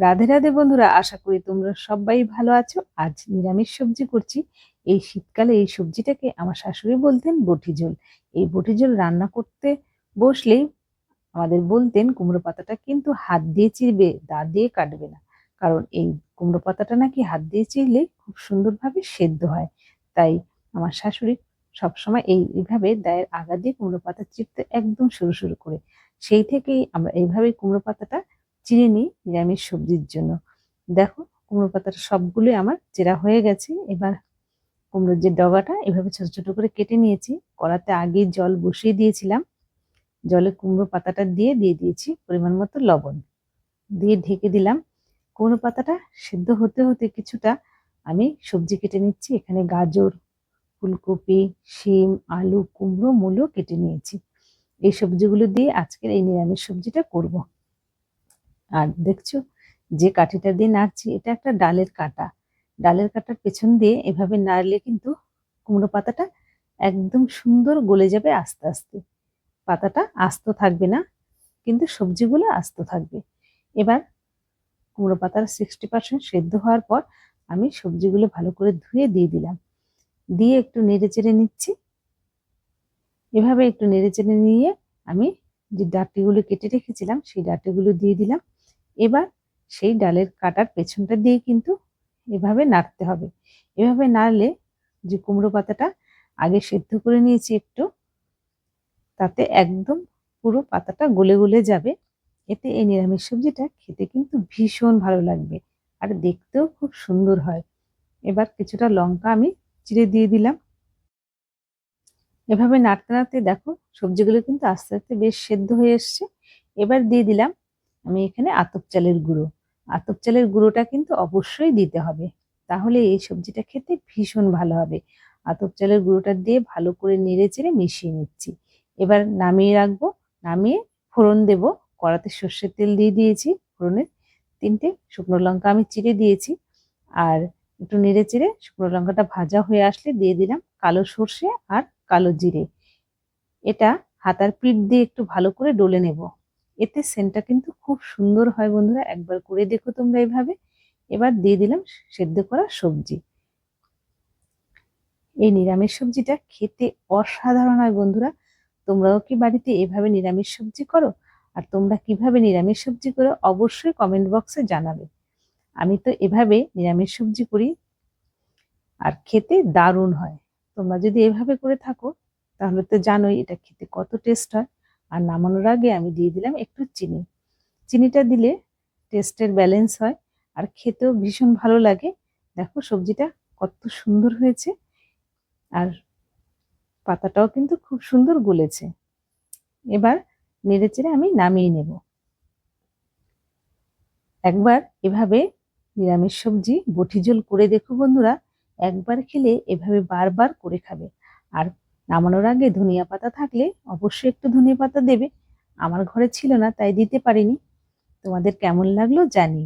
রাধে রাধে বন্ধুরা, আশা করি তোমরা সবাই ভালো আছো। আজ নিরামিষ সবজি করছি। এই শীতকালে এই সবজিটাকে আমার শাশুড়ি বলতেন বটি ঝোল। এই বটি ঝোল রান্না করতে বসলেই আমাদের বলতেন, কুমড়ো পাতাটা কিন্তু হাত দিয়ে চিরবে, দা দিয়ে কাটবে না। কারণ এই কুমড়ো পাতাটা নাকি হাত দিয়ে চিরলে খুব সুন্দরভাবে সেদ্ধ হয়। তাই আমার শাশুড়ি সবসময় এই, এইভাবে দায়ের আগা দিয়ে কুমড়ো পাতা চিরতে একদম শুরু শুরু করে। সেই থেকেই আমরা এইভাবে কুমড়ো পাতাটা চিনে নিই নিরামিষ সবজির জন্য। দেখো, কুমড়ো পাতাটা সবগুলোই আমার চেরা হয়ে গেছে। এবার কুমড়োর যে ডগাটা, এভাবে ছোট ছোট করে কেটে নিয়েছি। কড়াতে আগে জল বসিয়ে দিয়েছিলাম। জলে কুমড়ো পাতাটা দিয়ে দিয়ে দিয়েছি পরিমাণ মতো লবণ। দিয়ে ঢেকে দিলাম। কুমড়ো পাতাটা সেদ্ধ হতে হতে কিছুটা আমি সবজি কেটে নিচ্ছি। এখানে গাজর, ফুলকপি, শিম, আলু, কুমড়ো মূলো কেটে নিয়েছি। এই সবজিগুলো দিয়ে আজকের এই নিরামিষ সবজিটা করব। আর দেখছ যে কাঠিটা দিয়ে নাড়ছি, এটা একটা ডালের কাটা। ডালের কাটার পেছন দিয়ে এভাবে নাড়লে কিন্তু কুমড়ো পাতাটা একদম সুন্দর গলে যাবে আস্তে আস্তে। পাতাটা আস্ত থাকবে না, কিন্তু সবজিগুলো আস্ত থাকবে। এবার কুমড়ো পাতার সিক্সটি পার্সেন্ট সেদ্ধ হওয়ার পর আমি সবজিগুলো ভালো করে ধুয়ে দিয়ে দিলাম। দিয়ে একটু নেড়ে চেড়ে নিচ্ছি। এভাবে একটু নেড়ে চেড়ে নিয়ে আমি যে ডাটিগুলো কেটে রেখেছিলাম, সেই ডাটিগুলো দিয়ে দিলাম। এবার সেই ডালের কাটার পেছনটা দিয়ে কিন্তু এভাবে নাড়তে হবে। এভাবে নাড়লে যে কুমড়ো পাতাটা আগে সেদ্ধ করে নিয়েছি একটু, তাতে একদম পুরো পাতাটা গলে গলে যাবে। এতে এই নিরামিষ সবজিটা খেতে কিন্তু ভীষণ ভালো লাগবে আর দেখতেও খুব সুন্দর হয়। এবার কিছুটা লঙ্কা আমি চিড়ে দিয়ে দিলাম। এভাবে নাড়তে নাড়তে দেখো সবজিগুলো কিন্তু আস্তে আস্তে বেশ সেদ্ধ হয়ে এসছে। এবার দিয়ে দিলাম আমি এখানে আতপ চালের গুঁড়ো। আতপ চালের গুঁড়োটা কিন্তু অবশ্যই দিতে হবে। তাহলে এই সবজিটা খেতে ভীষণ ভালো হবে। আতপ চালের গুঁড়োটা দিয়ে ভালো করে নেড়ে চেড়ে মিশিয়ে নিচ্ছি। এবার নামিয়ে রাখব। নামিয়ে ফোড়ন দেব। কড়াতে সর্ষের তেল দিয়ে দিয়েছি। ফোড়নের তিনটে শুকনো লঙ্কা আমি চিড়ে দিয়েছি। আর একটু নেড়ে চেড়ে শুকনো লঙ্কাটা ভাজা হয়ে আসলে দিয়ে দিলাম কালো সর্ষে আর কালো জিরে। এটা হাতার পিঠ দিয়ে একটু ভালো করে ডলে নেব। এতে সেন্টটা কিন্তু খুব সুন্দর হয় বন্ধুরা। একবার করে দেখো তোমরা এইভাবে এবার দিয়ে দিলাম সেদ্ধ করা সবজি। এই নিরামিষ সবজিটা খেতে অসাধারণ হয় বন্ধুরা। তোমরাও কি বাড়িতে এভাবে নিরামিষ সবজি করো? আর তোমরা কীভাবে নিরামিষ সবজি করো অবশ্যই কমেন্ট বক্সে জানাবে। আমি তো এভাবে নিরামিষ সবজি করি আর খেতে দারুণ হয়। তোমরা যদি এভাবে করে থাকো, তাহলে তো জানোই এটা খেতে কত টেস্ট হয়। আর নামানোর আগে আমি দিয়ে দিলাম একটু চিনি। চিনিটা দিলে টেস্টের ব্যালেন্স হয় আর খেতেও ভীষণ ভালো লাগে। দেখো সবজিটা কত সুন্দর হয়েছে আর পাতাটাও কিন্তু খুব সুন্দর গলেছে। এবার নেড়ে চেড়ে আমি নামিয়ে নেব। একবার এভাবে নিরামিষ সবজি বটি ঝোল করে দেখো বন্ধুরা, একবার খেলে এভাবে বারবার করে খাবে। আর নামানোর আগে ধনিয়া পাতা থাকলে অবশ্যই একটু ধনিয়া পাতা দেবে। আমার ঘরে ছিল না, তাই দিতে পারিনি। তোমাদের কেমন লাগল জানি।